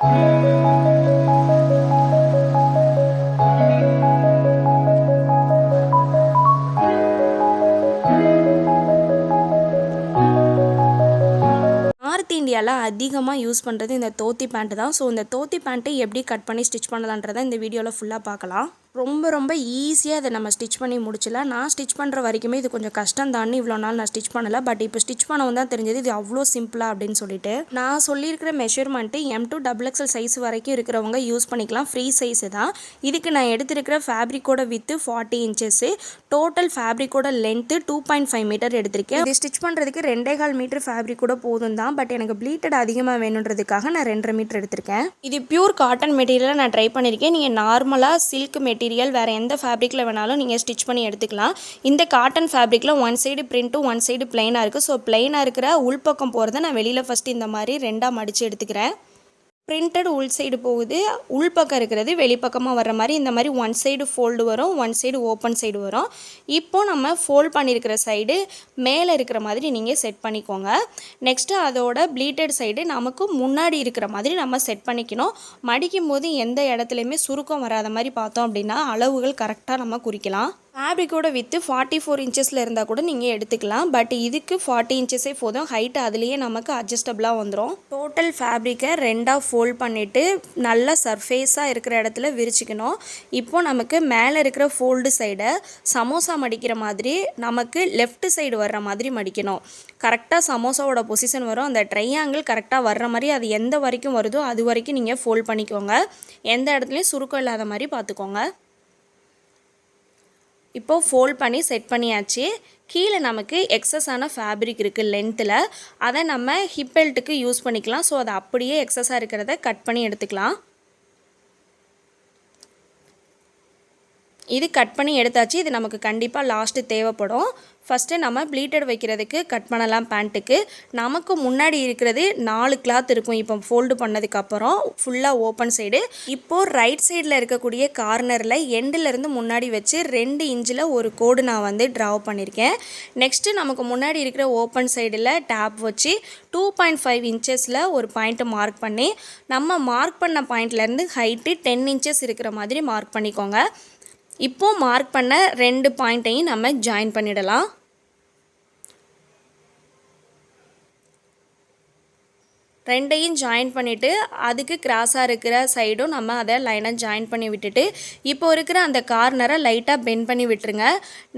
North இந்தியாவில் அதிகமாக use பண்ணுறது இந்த தோத்தி பேண்ட்டு தான். ஸோ இந்த தோத்தி பேண்ட்டை எப்படி கட் பண்ணி ஸ்டிச் பண்ணலான்றதை இந்த வீடியோவில் ஃபுல்லாக பார்க்கலாம். ரொம்ப ரொம்ப ஈஸியாக இதை நம்ம ஸ்டிச் பண்ணி முடிச்சிடலாம். நான் ஸ்டிச் பண்ணுற வரைக்குமே இது கொஞ்சம் கஷ்டம் தாண்டி இவ்வளோ நாள் நான் ஸ்டிச் பண்ணலை. பட் இப்போ ஸ்டிச் பண்ணவும் தான் தெரிஞ்சது. இது அவ்வளோ சிம்பிளாக அப்படின்னு சொல்லிட்டு. நான் சொல்லியிருக்கிற measurement M to double XL size வரைக்கும் இருக்கிறவங்க யூஸ் பண்ணிக்கலாம். ஃப்ரீ சைஸு தான். இதுக்கு நான் எடுத்திருக்கிற ஃபேப்ரிக்கோட with forty inches total ஃபேப்ரிக்கோட length two point five metre எடுத்திருக்கேன். இது ஸ்டிச் பண்ணுறதுக்கு ரெண்டே கால் மீட்டர் ஃபேப்ரிக் கூட போதும் தான். பட் எனக்கு ப்ளீட்டட் அதிகமாக வேணுன்றதுக்காக நான் ரெண்டரை மீட்டர் எடுத்திருக்கேன். இது பியூர் காட்டன் மெட்டீரியலாக நான் ட்ரை பண்ணியிருக்கேன் நீங்கள் நார்மலாக சில்க் மெட்டீரியல் வேறு எந்த ஃபேப்ரிக்கில் வேணாலும் நீங்கள் ஸ்டிச் பண்ணி எடுத்துக்கலாம். இந்த காட்டன் ஃபேப்ரிக்கில் ஒன் சைடு பிரிண்ட்டும் ஒன் சைடு பிளெயினாக இருக்குது ஸோ பிளெயினாக இருக்கிற உள்பக்கம் போகிறத நான் வெளியில் ஃபஸ்ட்டு இந்த மாதிரி ரெண்டாக மடித்து எடுத்துக்கிறேன். பிரிண்டட் உள் சைடு போகுது. உள் பக்கம் இருக்கிறது வெளிப்பக்கமாக வர்ற மாதிரி இந்த மாதிரி ஒன் சைடு ஃபோல்டு வரும் ஒன் சைடு ஓப்பன் சைடு வரும். இப்போ நம்ம ஃபோல்ட் பண்ணியிருக்கிற சைடு மேலே இருக்கிற மாதிரி நீங்கள் செட் பண்ணிக்கோங்க. நெக்ஸ்ட்டு அதோட ப்ளீட்டட் சைடு நமக்கு முன்னாடி இருக்கிற மாதிரி நம்ம செட் பண்ணிக்கணும். மடிக்கும் போது எந்த இடத்துலையுமே சுருக்கம் வராத மாதிரி பார்த்தோம் அப்படின்னா அளவுகள் கரெக்டாக நம்ம குறிக்கலாம். ஃபேப்ரிக்கோட வித்து ஃபார்ட்டி ஃபோர் இன்ச்சஸில் இருந்தால் கூட நீங்கள் எடுத்துக்கலாம். பட் இதுக்கு ஃபார்ட்டி இன்ச்சஸே போதும். ஹைட் அதுலேயே நமக்கு அட்ஜஸ்டபிளாக வந்துடும் டோட்டல் ஃபேப்ரிக்கை ரெண்டாக ஃபோல்ட் பண்ணிவிட்டு நல்லா சர்ஃபேஸாக இருக்கிற இடத்துல விரிச்சிக்கணும். இப்போ நமக்கு மேலே இருக்கிற ஃபோல்டு சைடை சமோசா மடிக்கிற மாதிரி நமக்கு லெஃப்ட் சைடு வர்ற மாதிரி மடிக்கணும். கரெக்டாக சமோசாவோட பொசிஷன் வரும். அந்த ட்ரையாங்கிள் கரெக்டாக வர்ற மாதிரி அது எந்த வரைக்கும் வருதோ அது வரைக்கும் நீங்கள் ஃபோல்ட் பண்ணிக்கோங்க. எந்த இடத்துலையும் சுருக்கம் இல்லாத மாதிரி பார்த்துக்கோங்க. இப்போது ஃபோல்ட் பண்ணி செட் பண்ணியாச்சு. கீழே நமக்கு எக்ஸஸான ஃபேப்ரிக் இருக்குது லென்த்தில் அதை நம்ம ஹிப் பெல்ட்டுக்கு யூஸ் பண்ணிக்கலாம். ஸோ அதை அப்படியே எக்ஸஸாக இருக்கிறத கட் பண்ணி எடுத்துக்கலாம். இது கட் பண்ணி எடுத்தாச்சு. இது நமக்கு கண்டிப்பாக லாஸ்ட்டு தேவைப்படும். ஃபஸ்ட்டு நம்ம ப்ளீட்டட் வைக்கிறதுக்கு கட் பண்ணலாம் பேண்ட்டுக்கு நமக்கு முன்னாடி இருக்கிறது நாலு கிளாத் இருக்கும். இப்போ ஃபோல்டு பண்ணதுக்கப்புறம் ஃபுல்லாக ஓப்பன் சைடு இப்போது ரைட் சைடில் இருக்கக்கூடிய கார்னரில் எண்டுலேருந்து முன்னாடி வச்சு ரெண்டு இன்ச்சில் ஒரு கோடு நான் வந்து ட்ரா பண்ணியிருக்கேன் நெக்ஸ்ட்டு நமக்கு முன்னாடி இருக்கிற ஓப்பன் சைடில் டேப் வச்சு டூ பாயிண்ட் ஃபைவ் இன்ச்சஸில் ஒரு பாயிண்ட்டை மார்க் பண்ணி நம்ம மார்க் பண்ண பாயிண்ட்லேருந்து ஹைட்டு டென் இன்ச்சஸ் இருக்கிற மாதிரி மார்க் பண்ணிக்கோங்க. இப்போது மார்க் பண்ண ரெண்டு பாயிண்ட்டையும் நம்ம ஜாயின் பண்ணிடலாம். ரெண்டையும் ஜாயின் பண்ணிவிட்டு அதுக்கு கிராஸாக இருக்கிற சைடும் நம்ம அதை லைனாக ஜாயின் பண்ணி விட்டுட்டு இப்போ இருக்கிற அந்த கார்னரை லைட்டாக பெண்ட் பண்ணி விட்டுருங்க.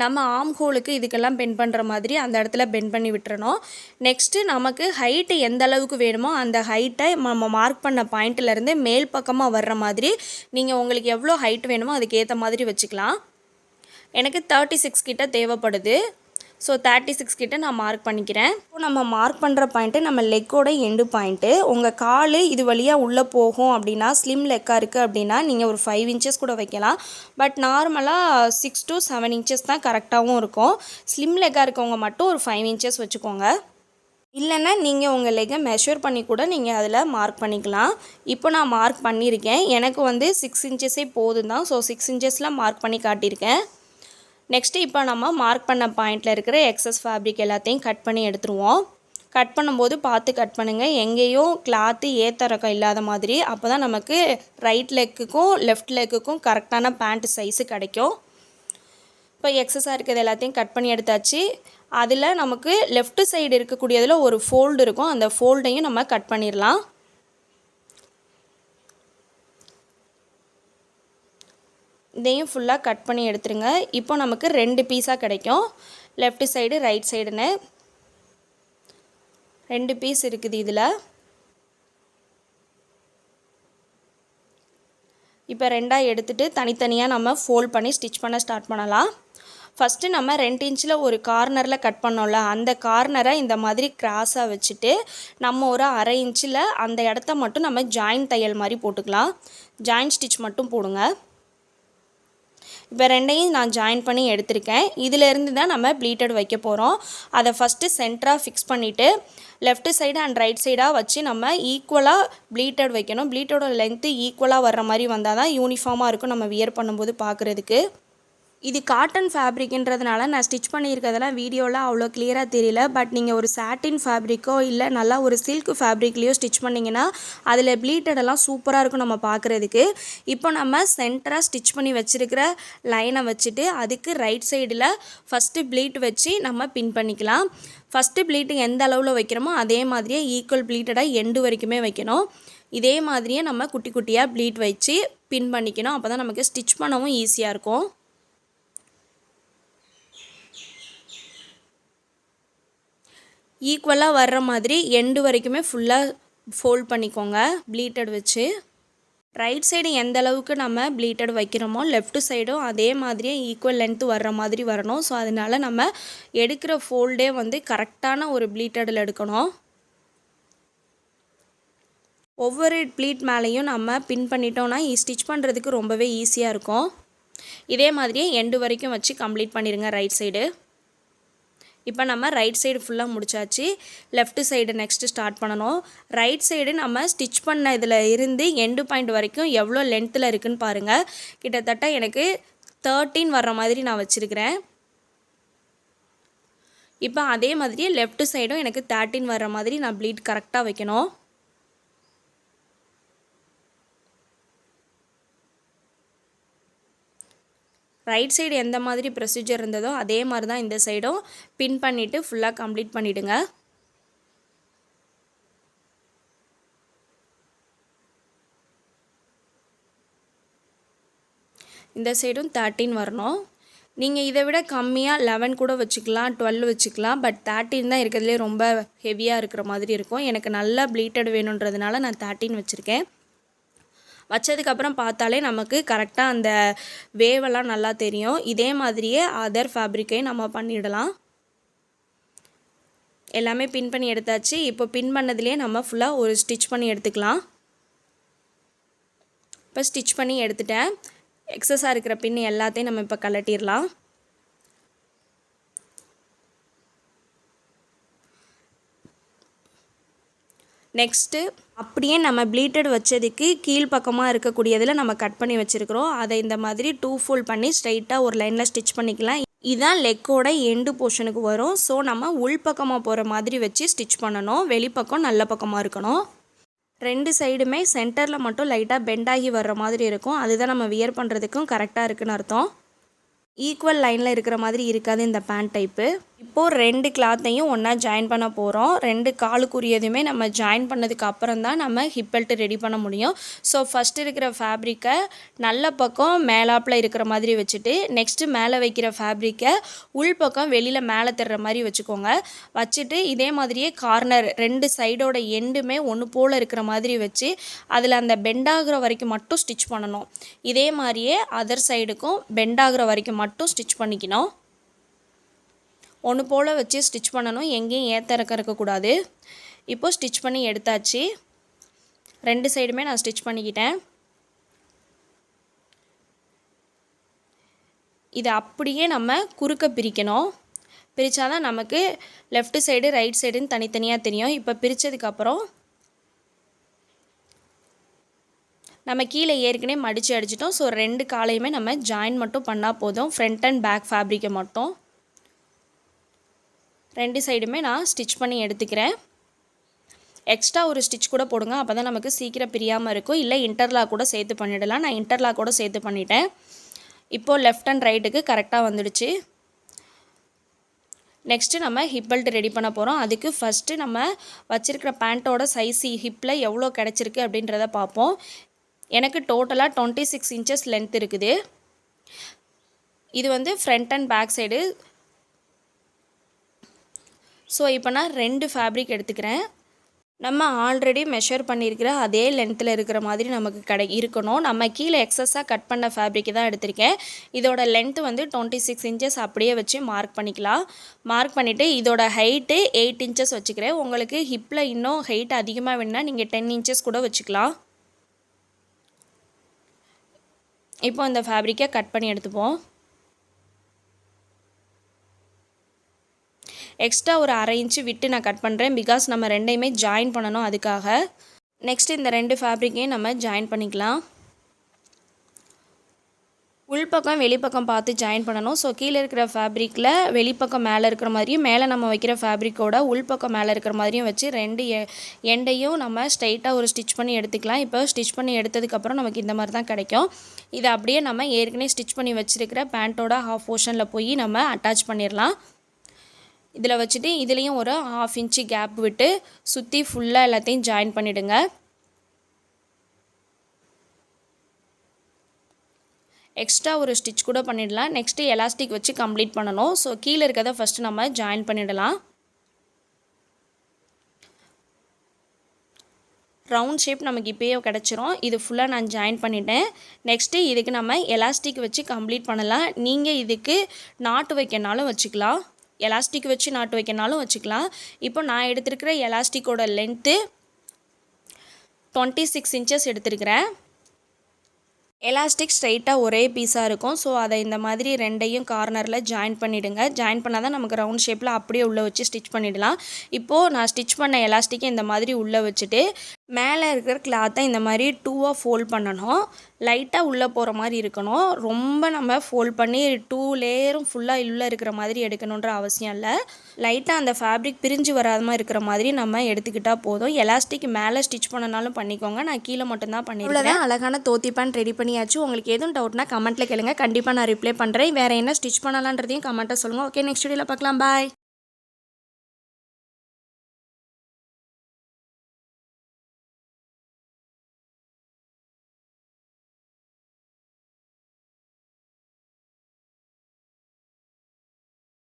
நம்ம ஆம் ஹோலுக்கு இதுக்கெல்லாம் பெண்ட் பண்ணுற மாதிரி அந்த இடத்துல பெண்ட் பண்ணி விட்டுறணும். நெக்ஸ்ட்டு நமக்கு ஹைட்டு எந்த அளவுக்கு வேணுமோ அந்த ஹைட்டை நம்ம மார்க் பண்ண பாயிண்ட்லேருந்து மேல் பக்கமாக வர்ற மாதிரி நீங்கள் உங்களுக்கு எவ்வளோ ஹைட் வேணுமோ அதுக்கு ஏற்ற மாதிரி வச்சுக்கலாம். எனக்கு தேர்ட்டி சிக்ஸ் கிட்ட தேவைப்படுது. ஸோ தேர்ட்டி சிக்ஸ் கிட்ட நான் மார்க் பண்ணிக்கிறேன். இப்போ நம்ம மார்க் பண்ணுற பாயிண்ட்டு நம்ம லெக்கோட எண்டு பாயிண்ட்டு உங்கள் கால் இது வழியாக உள்ளே போகும் அப்படின்னா ஸ்லிம் லெக்காக இருக்குது அப்படின்னா நீங்கள் ஒரு ஃபைவ் இன்ச்சஸ் கூட வைக்கலாம். பட் நார்மலாக சிக்ஸ் டு செவன் இன்ச்சஸ் தான் கரெக்டாகவும் இருக்கும். ஸ்லிம் லெக்காக இருக்கவங்க மட்டும் ஒரு ஃபைவ் இன்ச்சஸ் வச்சுக்கோங்க. இல்லைன்னா நீங்கள் உங்கள் லெக்கை மெஷர் பண்ணி கூட நீங்கள் அதில் மார்க் பண்ணிக்கலாம். இப்போ நான் மார்க் பண்ணியிருக்கேன். எனக்கு வந்து சிக்ஸ் இன்ச்சஸே போதும் தான் ஸோ சிக்ஸ் இன்ச்சஸில் மார்க் பண்ணி காட்டியிருக்கேன். நெக்ஸ்ட்டு இப்போ நம்ம மார்க் பண்ண பாயிண்டில் இருக்கிற எக்ஸஸ் ஃபேப்ரிக் எல்லாத்தையும் கட் பண்ணி எடுத்துருவோம். கட் பண்ணும்போது பார்த்து கட் பண்ணுங்கள் எங்கேயும் கிளாத்து ஏத்தரக்கம் இல்லாத மாதிரி அப்போ தான் நமக்கு ரைட் லெக்குக்கும் லெஃப்ட் லெக்குக்கும் கரெக்டான பேண்ட் சைஸு கிடைக்கும். இப்போ எக்ஸஸாக இருக்கிறது எல்லாத்தையும் கட் பண்ணி எடுத்தாச்சு. அதில் நமக்கு லெஃப்ட் சைடு இருக்கக்கூடியதில் ஒரு ஃபோல்டு இருக்கும். அந்த ஃபோல்டையும் நம்ம கட் பண்ணிடலாம் இதையும் ஃபுல்லாக கட் பண்ணி எடுத்துருங்க. இப்போ நமக்கு ரெண்டு பீஸாக கிடைக்கும். லெஃப்ட் சைடு ரைட் சைடுன்னு ரெண்டு பீஸ் இருக்குது இதில். இப்போ ரெண்டாக எடுத்துகிட்டு தனித்தனியாக நம்ம ஃபோல்ட் பண்ணி ஸ்டிச் பண்ண ஸ்டார்ட் பண்ணலாம். ஃபஸ்ட்டு நம்ம ரெண்டு இன்ச்சில் ஒரு கார்னரில் கட் பண்ணோம்ல அந்த கார்னரை இந்த மாதிரி கிராஸாக வச்சுட்டு நம்ம ஒரு அரை இன்ச்சில் அந்த இடத்த மட்டும் நம்ம ஜாயின் தையல் மாதிரி போட்டுக்கலாம். ஜாயின் ஸ்டிச் மட்டும் போடுங்க. இப்போ ரெண்டையும் நான் ஜாயின் பண்ணி எடுத்திருக்கேன். இதிலேருந்து தான் நம்ம ப்ளீட்டட் வைக்க போகிறோம் அதை ஃபஸ்ட்டு சென்டராக ஃபிக்ஸ் பண்ணிவிட்டு லெஃப்ட் சைடு அண்ட் ரைட் சைடாக வச்சு நம்ம ஈக்குவலாக ப்ளீட்டட் வைக்கணும். ப்ளீட்டோட லென்த்து ஈக்குவலாக வர்ற மாதிரி வந்தால் தான் யூனிஃபார்மாக இருக்கும் நம்ம வியர் பண்ணும்போது பார்க்குறதுக்கு இது காட்டன் ஃபேப்ரிக்ன்றதுனால நான் ஸ்டிச் பண்ணியிருக்கிறதெல்லாம் வீடியோவில் அவ்வளோ கிளியராக தெரியல. பட் நீங்கள் ஒரு சாட்டின் ஃபேப்ரிக்கோ இல்லை நல்லா ஒரு சில்க் ஃபேப்ரிக்லேயோ ஸ்டிச் பண்ணிங்கன்னா அதில் ப்ளீட்டடெல்லாம் சூப்பராக இருக்கும் நம்ம பார்க்குறதுக்கு இப்போ நம்ம சென்டராக ஸ்டிச் பண்ணி வச்சுருக்கிற லைனை வச்சுட்டு அதுக்கு ரைட் சைடில் ஃபஸ்ட்டு ப்ளீட் வச்சு நம்ம பின் பண்ணிக்கலாம். ஃபஸ்ட்டு ப்ளீட்டு எந்த அளவில் வைக்கிறோமோ அதே மாதிரியே ஈக்குவல் ப்ளீட்டடாக எண்டு வரைக்குமே வைக்கணும். இதே மாதிரியே நம்ம குட்டி குட்டியாக ப்ளீட் வச்சு பின் பண்ணிக்கணும். அப்போ தான் நமக்கு ஸ்டிச் பண்ணவும் ஈஸியாக இருக்கும். ஈக்குவலாக வர்ற மாதிரி எண்டு வரைக்குமே ஃபுல்லாக ஃபோல்ட் பண்ணிக்கோங்க. ப்ளீட்டட் வச்சு. ரைட் சைடு எந்த அளவுக்கு நம்ம ப்ளீட்டட் வைக்கிறோமோ லெஃப்ட் சைடும் அதே மாதிரியே ஈக்குவல் லென்த்து வர்ற மாதிரி வரணும். ஸோ அதனால நம்ம எடுக்கிற ஃபோல்டே வந்து கரெக்டான ஒரு ப்ளீட்டடில் எடுக்கணும். ஒவ்வொரு ப்ளீட் மேலேயும் நம்ம பின் பண்ணிட்டோம்னா e ஸ்டிச் பண்ணுறதுக்கு ரொம்பவே ஈஸியாக இருக்கும். இதே மாதிரியே எண்டு வரைக்கும் வச்சு கம்ப்ளீட் பண்ணிடுங்க ரைட் சைடு இப்போ நம்ம ரைட் சைடு ஃபுல்லாக முடிச்சாச்சு. லெஃப்ட் சைடு நெக்ஸ்ட்டு ஸ்டார்ட் பண்ணணும். ரைட் சைடு நம்ம ஸ்டிச் பண்ண இதில் இருந்து எண்டு பாயிண்ட் வரைக்கும் எவ்வளோ லென்த்தில் இருக்குதுன்னு பாருங்கள் கிட்டத்தட்ட எனக்கு தேர்ட்டீன் வர்ற மாதிரி நான் வச்சுருக்கிறேன். இப்போ அதே மாதிரி லெஃப்ட் சைடும் எனக்கு தேர்ட்டின் வர்ற மாதிரி நான் ப்ளீட் கரெக்டாக வைக்கணும். ரைட் சைடு எந்த மாதிரி ப்ரொசீஜர் இருந்ததோ அதே மாதிரி தான் இந்த சைடும். பின் பண்ணிவிட்டு ஃபுல்லாக கம்ப்ளீட் பண்ணிவிடுங்க இந்த சைடும் தேர்ட்டின் வரணும். நீங்கள் இதை விட கம்மியாக லெவன் கூட வச்சுக்கலாம் டுவெல் வச்சுக்கலாம் பட் தேர்ட்டின் தான் இருக்கிறதுலே ரொம்ப ஹெவியாக இருக்கிற மாதிரி இருக்கும். எனக்கு நல்லா ப்ளீட்டட் வேணுன்றதுனால நான் தேர்ட்டின் வச்சுருக்கேன். வச்சதுக்கப்புறம் பார்த்தாலே நமக்கு கரெக்டாக அந்த வேவெல்லாம் நல்லா தெரியும். இதே மாதிரியே அதர் ஃபேப்ரிக்கையும் நம்ம பண்ணிடலாம். எல்லாமே பின் பண்ணி எடுத்தாச்சு. இப்போ பின் பண்ணதுலேயே நம்ம ஃபுல்லாக ஒரு ஸ்டிச் பண்ணி எடுத்துக்கலாம். இப்போ ஸ்டிச் பண்ணி எடுத்துட்டேன். எக்ஸஸாக இருக்கிற பின் எல்லாத்தையும் நம்ம இப்போ கலட்டிடலாம் நெக்ஸ்ட்டு அப்படியே நம்ம ப்ளீட்டட் வச்சதுக்கு கீழ்ப்பக்கமாக இருக்கக்கூடியதில் நம்ம கட் பண்ணி வச்சுருக்கிறோம். அதை இந்த மாதிரி டூ ஃபோல்ட் பண்ணி ஸ்ட்ரைட்டாக ஒரு லைனில் ஸ்டிச் பண்ணிக்கலாம். இதுதான் லெக்கோட எண்டு போர்ஷனுக்கு வரும். ஸோ நம்ம உள்பக்கமாக போகிற மாதிரி வச்சு ஸ்டிச் பண்ணணும். வெளிப்பக்கம் நல்ல பக்கமாக இருக்கணும். ரெண்டு சைடுமே சென்டரில் மட்டும் லைட்டாக பெண்டாகி வர்ற மாதிரி இருக்கும். அதுதான் நம்ம வியர் பண்ணுறதுக்கும் கரெக்டாக இருக்குன்னு அர்த்தம். ஈக்குவல் லைனில் இருக்கிற மாதிரி இருக்காது இந்த பேண்ட் டைப்பு இப்போது ரெண்டு கிளாத்தையும் ஒன்றா ஜாயின் பண்ண போகிறோம் ரெண்டு காலுக்குரியதுமே நம்ம ஜாயின் பண்ணதுக்கு அப்புறம் தான் நம்ம ஹிப் பெல்ட் ரெடி பண்ண முடியும். ஸோ ஃபஸ்ட் இருக்கிற ஃபேப்ரிக்கை நல்ல பக்கம் மேலாப்பில் இருக்கிற மாதிரி வச்சுட்டு நெக்ஸ்ட்டு மேலே வைக்கிற ஃபேப்ரிக்கை உள் பக்கம் வெளியில் மேலே தர்ற மாதிரி வச்சுக்கோங்க. வச்சுட்டு இதே மாதிரியே கார்னர் ரெண்டு சைடோட எண்டுமே ஒன்று போல் இருக்கிற மாதிரி வச்சு அதில் அந்த பெண்டாகிற வரைக்கும் மட்டும் ஸ்டிச் பண்ணணும். இதே மாதிரியே அதர் சைடுக்கும் பெண்டாகிற வரைக்கும் மட்டும் ஸ்டிச் பண்ணிக்கணும். ஒன்று போல் வச்சு ஸ்டிச் பண்ணணும். எங்கேயும் ஏற்ற இறக்க இருக்கக்கூடாது இப்போது ஸ்டிச் பண்ணி எடுத்தாச்சு. ரெண்டு சைடுமே நான் ஸ்டிச் பண்ணிக்கிட்டேன். இதை அப்படியே நம்ம குறுக்க பிரிக்கணும். பிரித்தாதான் நமக்கு லெஃப்ட் சைடு ரைட் சைடுன்னு தனித்தனியாக தெரியும். இப்போ பிரித்ததுக்கப்புறம் நம்ம கீழே ஏற்கனவே மடித்து அடிச்சிட்டோம். ஸோ ரெண்டு காலையுமே நம்ம ஜாயின் மட்டும் பண்ணால் போதும். ஃப்ரண்ட் அண்ட் பேக் ஃபேப்ரிக்கை மட்டும். ரெண்டு சைடுமே நான் ஸ்டிச் பண்ணி எடுத்துக்கிறேன். எக்ஸ்ட்ரா ஒரு ஸ்டிச் கூட போடுங்க அப்போ தான் நமக்கு சீக்கிரம் பிரியாமல் இருக்கும். இல்லை இன்டர்லாக் கூட சேர்த்து பண்ணிடலாம். நான் இன்டர்லாக் கூட சேர்த்து பண்ணிட்டேன். இப்போது லெஃப்ட் அண்ட் ரைட்டுக்கு கரெக்டாக வந்துடுச்சு. நெக்ஸ்ட்டு நம்ம ஹிப் பெல்ட் ரெடி பண்ண போகிறோம் அதுக்கு ஃபஸ்ட்டு நம்ம வச்சுருக்கிற பேண்ட்டோட சைஸ் ஹிப்பில் எவ்வளோ கிடச்சிருக்கு அப்படின்றத பார்ப்போம். எனக்கு டோட்டலாக டுவெண்ட்டி சிக்ஸ் இன்ச்சஸ் லென்த் இருக்குது. இது வந்து front and back side so இப்போ நான் ரெண்டு ஃபேப்ரிக் எடுத்துக்கிறேன். நம்ம ஆல்ரெடி மெஷர் பண்ணியிருக்கிற அதே லென்த்தில் இருக்கிற மாதிரி நமக்கு கடை இருக்கணும். நம்ம கீழே எக்ஸஸாக கட் பண்ண ஃபேப்ரிக் தான் எடுத்திருக்கேன். இதோட லென்த்து வந்து டுவெண்ட்டி சிக்ஸ் இன்ச்சஸ் அப்படியே வச்சு மார்க் பண்ணிக்கலாம். மார்க் பண்ணிவிட்டு இதோட ஹைட்டு எயிட் இன்ச்சஸ் வச்சுக்கிறேன். உங்களுக்கு ஹிப்பில் இன்னும் ஹைட் அதிகமாக வேணுன்னா நீங்கள் டென் இன்ச்சஸ் கூட வச்சுக்கலாம். இப்போ இந்த ஃபேப்ரிக்கை கட் பண்ணி எடுத்துப்போம். எக்ஸ்ட்ரா ஒரு அரை இன்ச்சு விட்டு நான் கட் பண்ணுறேன் பிகாஸ் நம்ம ரெண்டையுமே ஜாயின் பண்ணணும் அதுக்காக. நெக்ஸ்ட் இந்த ரெண்டு ஃபேப்ரிக்கையும் நம்ம ஜாயின் பண்ணிக்கலாம். உள்பக்கம் வெளிப்பக்கம் பார்த்து ஜாயின் பண்ணணும். ஸோ கீழே இருக்கிற ஃபேப்ரிக்கில் வெளிப்பக்கம் மேலே இருக்கிற மாதிரியும் மேலே நம்ம வைக்கிற ஃபேப்ரிக்கோட உள்பக்கம் மேலே இருக்கிற மாதிரியும் வச்சு ரெண்டு எண்டையும் நம்ம ஸ்ட்ரைட்டாக ஒரு ஸ்டிச் பண்ணி எடுத்துக்கலாம். இப்போ ஸ்டிச் பண்ணி எடுத்ததுக்கப்புறம் நமக்கு இந்த மாதிரி தான் கிடைக்கும். இதை அப்படியே நம்ம ஏற்கனவே ஸ்டிச் பண்ணி வச்சுருக்கிற பேண்ட்டோட ஹாஃப் போர்ஷனில் போய் நம்ம அட்டாச் பண்ணிடலாம் இதில் வச்சுட்டு இதுலேயும் ஒரு ஹாஃப் இன்ச்சு கேப் விட்டு சுற்றி ஃபுல்லாக எல்லாத்தையும் ஜாயின் பண்ணிவிடுங்க எக்ஸ்ட்ரா ஒரு ஸ்டிச் கூட பண்ணிடலாம். நெக்ஸ்ட்டு எலாஸ்டிக் வச்சு கம்ப்ளீட் பண்ணணும். ஸோ கீழே இருக்கிறத ஃபஸ்ட்டு நம்ம ஜாயின் பண்ணிடலாம். ரவுண்ட் ஷேப் நமக்கு இப்போயே கிடச்சிரும். இது ஃபுல்லாக நான் ஜாயின் பண்ணிட்டேன். நெக்ஸ்ட்டு இதுக்கு நம்ம எலாஸ்டிக் வச்சு கம்ப்ளீட் பண்ணலாம். நீங்கள் இதுக்கு நாட்டு வைக்கனாலும் வச்சுக்கலாம். எலாஸ்டிக் வச்சு நாட்டு வைக்கனாலும் வச்சுக்கலாம். இப்போ நான் எடுத்திருக்கிற எலாஸ்டிக்கோட லென்த்து டுவெண்ட்டி சிக்ஸ் இன்ச்சஸ் எடுத்திருக்கிறேன். எலாஸ்டிக் ஸ்ட்ரைட்டாக ஒரே பீஸாக இருக்கும். ஸோ அதை இந்த மாதிரி ரெண்டையும் கார்னரில் ஜாயின் பண்ணிவிடுங்க ஜாயின் பண்ணால் தான் நமக்கு ரவுண்ட் ஷேப்பில் அப்படியே உள்ளே வச்சு ஸ்டிச் பண்ணிடலாம். இப்போது நான் ஸ்டிச் பண்ண எலாஸ்டிக்கை இந்த மாதிரி உள்ளே வச்சுட்டு மேலே இருக்கிற கிளாத்தை இந்த மாதிரி டூவாக ஃபோல்ட் பண்ணணும். லைட்டாக உள்ளே போகிற மாதிரி இருக்கணும். ரொம்ப நம்ம ஃபோல்ட் பண்ணி டூ லேயரும் ஃபுல்லாக உள்ளே இருக்கிற மாதிரி எடுக்கணுன்ற அவசியம் இல்லை. லைட்டாக அந்த ஃபேப்ரிக் பிரிஞ்சு வராத மாதிரி இருக்கிற மாதிரி நம்ம எடுத்துக்கிட்டால் போதும். எலாஸ்டிக் மேலே ஸ்டிச் பண்ணனாலும் பண்ணிக்கோங்க. நான் கீழே மட்டும்தான் பண்ணிடுறேன் அழகான தோத்தி பேண்ட் ரெடி பண்ணியாச்சு. உங்களுக்கு எதுவும் டவுட்னா கமெண்ட்டில் கேளுங்க. கண்டிப்பாக நான் ரிப்ளை பண்ணுறேன் வேறு என்ன ஸ்டிச் பண்ணலான்றதையும் கமெண்ட்டை சொல்லுங்கள் ஓகே நெக்ஸ்ட் வீடியோவில் பார்க்கலாம். பாய்